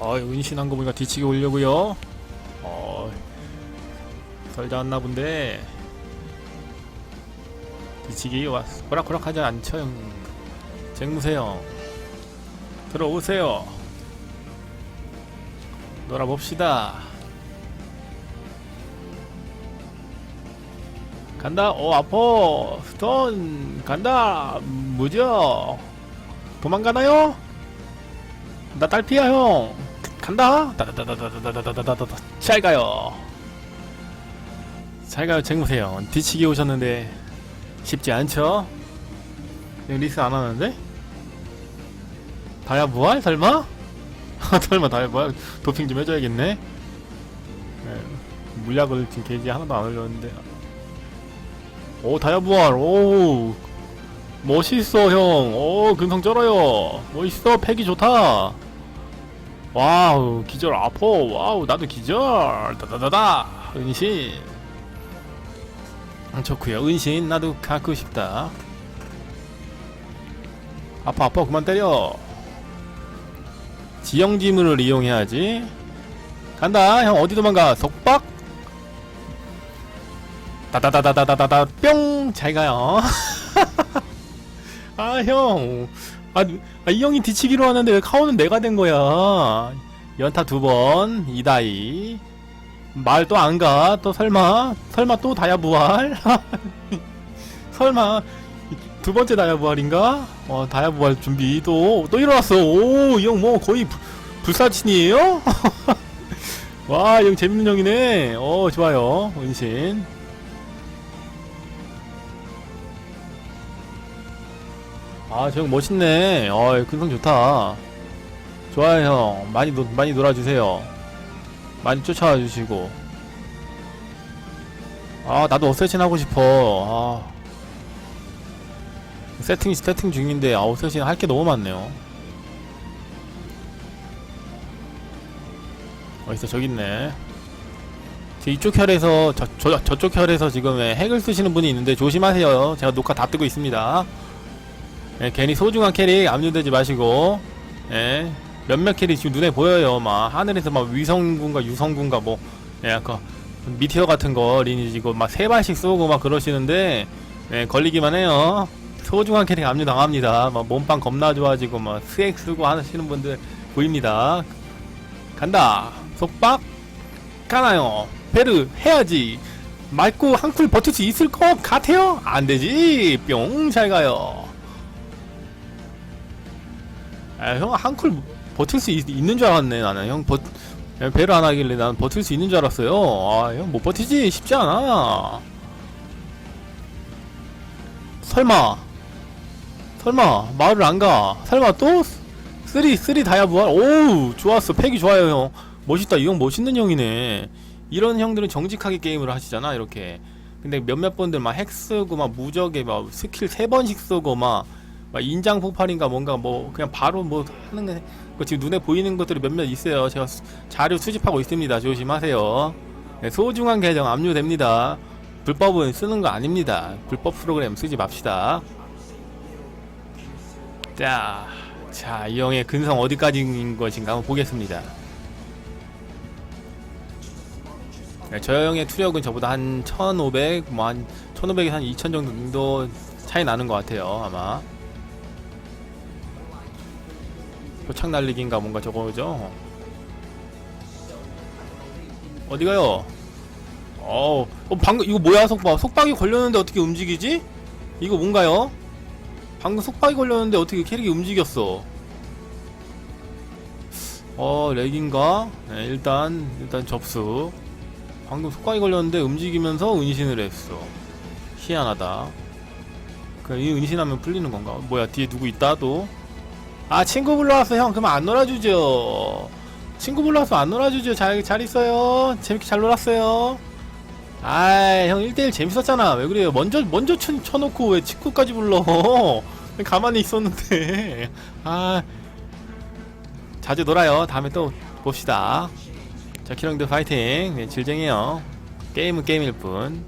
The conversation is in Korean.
어, 은신한 거 보니까 뒤치기 오려고요. 어, 덜 잡았나 본데. 뒤치기 와, 호락호락 하지 않죠, 형. 쟁무세요. 들어오세요. 놀아봅시다. 간다. 어, 아파. 스톤. 간다. 무적. 도망가나요? 나 딸피야, 형. 간다. 다다다다다다다다다다. 잘 가요. 잘 가요, 쟁무세요. 뒤치기 오셨는데 쉽지 않죠? 리스 안 하는데? 다야 부활? 설마? 설마 다야 부활? 도핑 좀 해줘야겠네. 네, 물약을 지금 게이지 하나도 안 올렸는데. 오 다야 부활. 오 멋있어 형. 오 근성 쩔어요. 멋있어 패기 좋다. 와우 기절 아퍼. 와우 나도 기절. 다다다다. 은신. 아, 안 좋구요. 은신 나도 갖고 싶다. 아파 아파 그만 때려. 지형지물을 이용해야지. 간다. 형 어디 도망가? 속박? 다다다다다다다다. 뿅! 잘가요. 아 형. 아, 아, 이 형이 뒤치기로 하는데 왜 카오는 내가 된 거야? 연타 두 번, 이다이. 말 또 안 가? 또 설마? 설마 또 다야 부활? 설마 두 번째 다야 부활인가? 어, 다야 부활 준비 또, 또 일어났어. 오, 이 형 뭐 거의 불, 불사친이에요? 와, 이 형 재밌는 형이네. 어, 좋아요. 은신. 아, 저 형 멋있네. 어, 근성 좋다. 좋아요, 형. 많이, 노, 많이 놀아주세요. 많이 쫓아와 주시고. 아, 나도 어쌔신 하고 싶어. 아. 세팅, 세팅 중인데, 아, 어쌔신 할 게 너무 많네요. 어딨어, 저기 있네. 제 이쪽 혈에서, 저, 저, 저쪽 혈에서 지금 예, 핵을 쓰시는 분이 있는데, 조심하세요. 제가 녹화 다 뜨고 있습니다. 예, 괜히 소중한 캐릭 압류되지 마시고 예, 몇몇 캐릭 지금 눈에 보여요. 막 하늘에서 막 위성군가 유성군가 뭐 예, 그 미티어 같은 거 리니지고 막 세 발씩 쏘고 막 그러시는데 예, 걸리기만 해요. 소중한 캐릭 압류 당합니다. 막 몸빵 겁나 좋아지고 막 스엑 쓰고 하시는 분들 보입니다. 간다. 속박 가나요? 베르 해야지. 맑고 한쿨 버틸 수 있을 것 같아요? 안되지. 뿅 잘 가요 아, 형, 한쿨 버틸 수 있, 는줄 알았네, 나는. 형, 버, 배를 안 하길래 난 버틸 수 있는 줄 알았어요. 아, 형, 못 버티지? 쉽지 않아. 설마. 설마, 마을을 안 가. 설마 또? 쓰리, 쓰리 다이아 부활? 오우, 좋았어. 팩이 좋아요, 형. 멋있다. 이 형 멋있는 형이네. 이런 형들은 정직하게 게임을 하시잖아, 이렇게. 근데 몇몇 분들 막 핵 쓰고, 막 무적에 막 스킬 세 번씩 쓰고, 막, 막 인장 폭발인가 뭔가 뭐 그냥 바로 뭐 하는 게그 지금 눈에 보이는 것들이 몇몇 있어요. 제가 수, 자료 수집하고 있습니다. 조심하세요. 네, 소중한 계정 압류됩니다. 불법은 쓰는 거 아닙니다. 불법 프로그램 쓰지 맙시다. 자, 자, 이 형의 근성 어디까지인 것인가 한번 보겠습니다. 네, 저 형의 투력은 저보다 한 1500, 뭐 한 1500에서 한 2000 정도 차이 나는 것 같아요, 아마. 표창 날리기인가 뭔가 저거죠? 어디 가요? 어, 어 방금 이거 뭐야 속박? 속박이 걸렸는데 어떻게 움직이지? 이거 뭔가요? 방금 속박이 걸렸는데 어떻게 캐릭이 움직였어? 어 렉인가? 네, 일단 일단 접수. 방금 속박이 걸렸는데 움직이면서 은신을 했어. 희한하다. 그이 은신하면 풀리는 건가? 뭐야 뒤에 누구 있다 또? 아 친구 불러왔어 형 그럼 안 놀아주죠. 친구 불러왔어 안 놀아주죠. 잘, 잘 있어요. 재밌게 잘 놀았어요. 아이 형 1대1 재밌었잖아. 왜 그래요? 먼저 먼저 쳐, 쳐놓고 왜 친구까지 불러? 가만히 있었는데. 아 자주 놀아요. 다음에 또 봅시다. 자 키랑드 파이팅. 네, 질쟁해요. 게임은 게임일 뿐